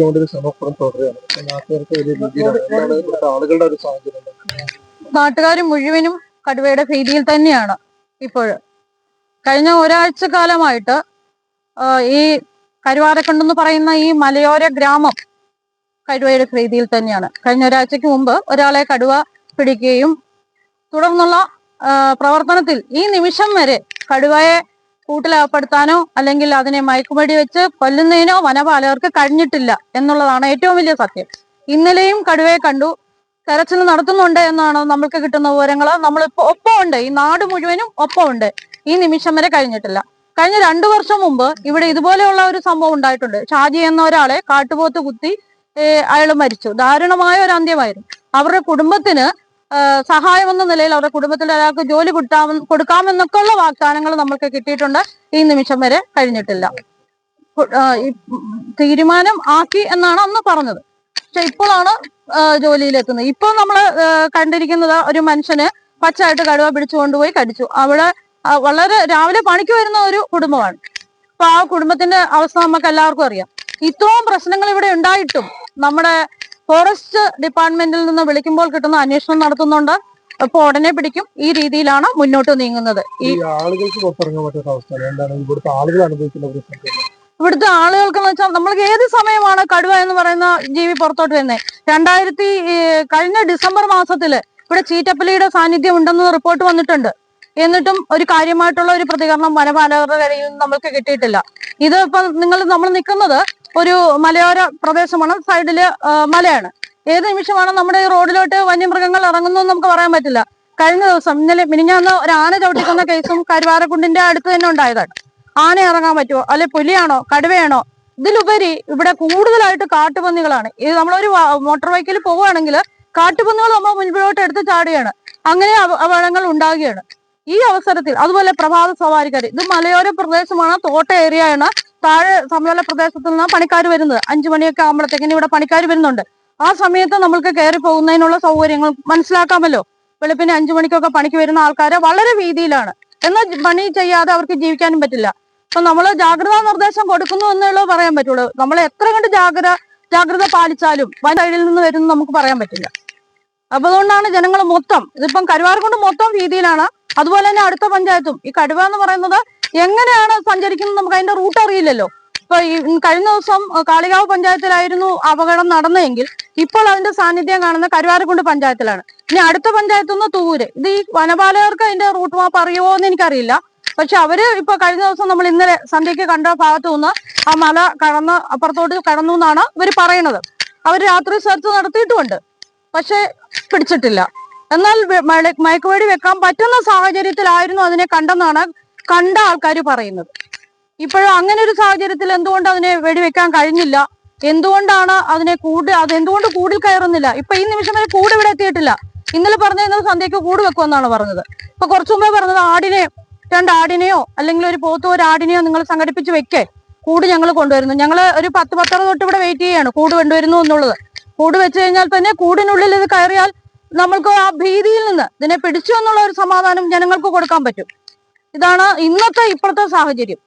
വേണ്ടി ഒരു ശ്രമപ്പുറം തുടരുകയാണ്. നാട്ടുകാർക്ക് വലിയ രീതിയിലാണ്. ഇവിടുത്തെ ആളുകളുടെ ഒരു സാഹചര്യം? നാട്ടുകാർ മുഴുവനും കടുവയുടെ ഭീതിയിൽ തന്നെയാണ് ഇപ്പോൾ കഴിഞ്ഞ ഒരാഴ്ച കാലമായിട്ട് ഈ കരുവാരക്കുണ്ടെന്ന് പറയുന്ന ഈ മലയോര ഗ്രാമം കടുവയുടെ ഭീതിയിൽ തന്നെയാണ്. കഴിഞ്ഞ ഒരാഴ്ചക്ക് മുമ്പ് ഒരാളെ കടുവ പിടിക്കുകയും തുടർന്നുള്ള പ്രവർത്തനത്തിൽ ഈ നിമിഷം വരെ കടുവയെ കൂട്ടിലകപ്പെടുത്താനോ അല്ലെങ്കിൽ അതിനെ മയക്കുമടി വെച്ച് കൊല്ലുന്നതിനോ വനപാലകർക്ക് കഴിഞ്ഞിട്ടില്ല എന്നുള്ളതാണ് ഏറ്റവും വലിയ സത്യം. ഇന്നലെയും കടുവയെ കണ്ടു. തെരച്ചിൽ നടത്തുന്നുണ്ട് എന്നാണ് നമ്മൾക്ക് കിട്ടുന്ന വിവരങ്ങൾ. നമ്മളിപ്പോ ഒപ്പമുണ്ട്. ഈ നാട് മുഴുവനും ഒപ്പമുണ്ട്. ഈ നിമിഷം വരെ കഴിഞ്ഞിട്ടില്ല. കഴിഞ്ഞ രണ്ടു വർഷം മുമ്പ് ഇവിടെ ഇതുപോലെയുള്ള ഒരു സംഭവം ഉണ്ടായിട്ടുണ്ട്. ഷാജി എന്ന ഒരാളെ കാട്ടുപോത്ത് കുത്തി അയാൾ മരിച്ചു. ദാരുണമായ ഒരു അന്ത്യമായിരുന്നു. അവരുടെ കുടുംബത്തിന് സഹായം എന്ന നിലയിൽ അവരുടെ കുടുംബത്തിൽ ഒരാൾക്ക് ജോലി കൊടുക്കാമെന്നൊക്കെ കൊടുക്കാമെന്നൊക്കെയുള്ള വാഗ്ദാനങ്ങൾ നമ്മൾക്ക് കിട്ടിയിട്ടുണ്ട്. ഈ നിമിഷം വരെ കഴിഞ്ഞിട്ടില്ല. തീരുമാനം ആക്കി എന്നാണ് അന്ന് പറഞ്ഞത്. പക്ഷെ ഇപ്പോഴാണ് ജോലിയിലെത്തുന്നത്. ഇപ്പോൾ നമ്മൾ കണ്ടിരിക്കുന്നത് ഒരു മനുഷ്യന് പച്ചയായിട്ട് കടുവ പിടിച്ചു കൊണ്ടുപോയി കടിച്ചു. അവിടെ വളരെ രാവിലെ പണിക്ക് വരുന്ന ഒരു കുടുംബമാണ്. അപ്പൊ ആ കുടുംബത്തിന്റെ അവസ്ഥ നമുക്ക് എല്ലാവർക്കും അറിയാം. ഇത്രയും പ്രശ്നങ്ങൾ ഇവിടെ ഉണ്ടായിട്ടും നമ്മുടെ ഫോറസ്റ്റ് ഡിപ്പാർട്ട്മെന്റിൽ നിന്ന് വിളിക്കുമ്പോൾ കിട്ടുന്ന അന്വേഷണം നടത്തുന്നുണ്ട്. അപ്പൊ ഉടനെ പിടിക്കും. ഈ രീതിയിലാണ് മുന്നോട്ട് നീങ്ങുന്നത്. ഈ ആളുകൾക്ക് പുറത്തിറങ്ങാൻ പറ്റാത്ത അവസ്ഥയാണ് എന്താണ്? ഇവിടുത്തെ ആളുകൾ അനുഭവിക്കുന്ന ഇവിടുത്തെ ആളുകൾക്ക് എന്ന് വെച്ചാൽ നമ്മൾക്ക് ഏത് സമയമാണ് കടുവ എന്ന് പറയുന്ന ജീവി പുറത്തോട്ട് വരുന്നത് രണ്ടായിരത്തി കഴിഞ്ഞ ഡിസംബർ മാസത്തിൽ ഇവിടെ ചീറ്റപ്പലിയുടെ സാന്നിധ്യം ഉണ്ടെന്ന് റിപ്പോർട്ട് വന്നിട്ടുണ്ട്. എന്നിട്ടും ഒരു കാര്യമായിട്ടുള്ള ഒരു പ്രതികരണം വനപാലകരുടെ കയ്യിൽ നിന്ന് നമ്മൾക്ക് കിട്ടിയിട്ടില്ല. ഇത് ഇപ്പൊ നിങ്ങൾ നമ്മൾ നിൽക്കുന്നത് ഒരു മലയോര പ്രദേശമാണ്. സൈഡിൽ മലയാണ്. ഏത് നിമിഷമാണ് നമ്മുടെ ഈ റോഡിലോട്ട് വന്യമൃഗങ്ങൾ ഇറങ്ങുന്നതെന്ന് നമുക്ക് പറയാൻ പറ്റില്ല. കഴിഞ്ഞ ദിവസം ഇന്നലെ മിനിഞ്ഞാന്ന് ഒരു ആന ചവിട്ടിക്കുന്ന കേസും കരുവാരക്കുണ്ടിന്റെ അടുത്ത് തന്നെ ഉണ്ടായതാണ്. ആന ഇറങ്ങാൻ പറ്റുമോ? അല്ലെ പുലിയാണോ? കടുവയാണോ? ഇതിലുപരി ഇവിടെ കൂടുതലായിട്ട് കാട്ടുപന്നികളാണ്. ഇത് നമ്മളൊരു മോട്ടോർ ബൈക്കിൽ പോവുകയാണെങ്കിൽ കാട്ടുപന്നികൾ നമ്മൾ മുൻപിലോട്ട് എടുത്ത് ചാടുകയാണ്. അങ്ങനെ അപകടങ്ങൾ ഉണ്ടാകുകയാണ്. ഈ അവസരത്തിൽ അതുപോലെ പ്രഭാത സവാരിക്കാർ ഇത് മലയോര പ്രദേശമാണ് തോട്ട ഏരിയ ആണ് താഴെ സമയോല പ്രദേശത്തു നിന്നാണ് പണിക്കാർ വരുന്നത്. അഞ്ചു മണിയൊക്കെ ആകുമ്പോഴത്തേക്കിന് ഇവിടെ പണിക്കാർ വരുന്നുണ്ട്. ആ സമയത്ത് നമ്മൾക്ക് കയറി പോകുന്നതിനുള്ള സൗകര്യങ്ങൾ മനസ്സിലാക്കാമല്ലോ. വെളുപ്പിന് അഞ്ചു മണിക്കൊക്കെ പണിക്ക് വരുന്ന ആൾക്കാരെ വളരെ വീതിയിലാണ്. എന്നാൽ പണി ചെയ്യാതെ അവർക്ക് ജീവിക്കാനും പറ്റില്ല. അപ്പൊ നമ്മൾ ജാഗ്രതാ നിർദ്ദേശം കൊടുക്കുന്നു എന്നുള്ളത് പറയാൻ പറ്റുള്ളൂ. നമ്മൾ എത്ര കണ്ട് ജാഗ്രത ജാഗ്രത പാലിച്ചാലും വൻ നിന്ന് വരുന്നു നമുക്ക് പറയാൻ പറ്റില്ല. അപ്പൊ അതുകൊണ്ടാണ് ജനങ്ങൾ മൊത്തം ഇതിപ്പം കരുവാർ കൊണ്ട് മൊത്തം രീതിയിലാണ് അതുപോലെ തന്നെ അടുത്ത പഞ്ചായത്തും. ഈ കടുവ എന്ന് പറയുന്നത് എങ്ങനെയാണ് സഞ്ചരിക്കുന്നത് നമുക്ക് അതിന്റെ റൂട്ട് അറിയില്ലല്ലോ. ഇപ്പൊ ഈ കഴിഞ്ഞ ദിവസം കാളികാവ് പഞ്ചായത്തിലായിരുന്നു അപകടം നടന്നതെങ്കിൽ ഇപ്പോൾ അതിന്റെ സാന്നിധ്യം കാണുന്ന കരുവാരക്കുണ്ട് പഞ്ചായത്തിലാണ്. ഇനി അടുത്ത പഞ്ചായത്ത് നിന്ന് തൂര് ഇത് ഈ വനപാലകർക്ക് അതിന്റെ റൂട്ട് മാപ്പ് അറിയുമോ എന്ന് എനിക്കറിയില്ല. പക്ഷെ അവർ ഇപ്പൊ കഴിഞ്ഞ ദിവസം നമ്മൾ ഇന്നലെ സന്ധ്യക്ക് കണ്ട ഭാഗത്തു നിന്ന് ആ മല കടന്ന് അപ്പുറത്തോട്ട് കടന്നു എന്നാണ് ഇവർ പറയണത്. അവർ രാത്രി സെർച്ച് നടത്തിയിട്ടുമുണ്ട്. പക്ഷെ പിടിച്ചിട്ടില്ല. എന്നാൽ മയക്കുവേടി വെക്കാൻ പറ്റുന്ന സാഹചര്യത്തിലായിരുന്നു അതിനെ കണ്ടെന്നാണ് കണ്ട ആൾക്കാർ പറയുന്നത്. ഇപ്പോഴും അങ്ങനെ ഒരു സാഹചര്യത്തിൽ എന്തുകൊണ്ട് അതിനെ വെടിവെക്കാൻ കഴിഞ്ഞില്ല? എന്തുകൊണ്ടാണ് അതിനെ കൂട് അത് എന്തുകൊണ്ട് കൂടിൽ കയറുന്നില്ല? ഇപ്പൊ ഈ നിമിഷം വരെ കൂട് ഇവിടെ എത്തിയിട്ടില്ല. ഇന്നലെ പറഞ്ഞിരുന്നത് സന്ധ്യക്ക് കൂട് വെക്കുമെന്നാണ് പറഞ്ഞത്. ഇപ്പൊ കുറച്ചു മുമ്പേ പറഞ്ഞത് ആടിനെ രണ്ട് ആടിനെയോ അല്ലെങ്കിൽ ഒരു പോത്തോ ഒരു ആടിനെയോ നിങ്ങൾ സംഘടിപ്പിച്ച് വെക്കേ. കൂട് ഞങ്ങൾ കൊണ്ടുവരുന്നു. ഞങ്ങൾ ഒരു പത്ത് പത്തര തൊട്ട് ഇവിടെ വെയിറ്റ് ചെയ്യാണ്. കൂട് കൊണ്ടുവരുന്നു എന്നുള്ളത്. കൂട് വെച്ച് കഴിഞ്ഞാൽ തന്നെ കൂടിനുള്ളിൽ ഇത് കയറിയാൽ നമ്മൾക്ക് ആ ഭീതിയിൽ നിന്ന് ഇതിനെ പിടിച്ചു എന്നുള്ള ഒരു സമാധാനം ജനങ്ങൾക്ക് കൊടുക്കാൻ പറ്റും. ഇതാണ് ഇന്നത്തെ ഇപ്പോഴത്തെ സാഹചര്യം.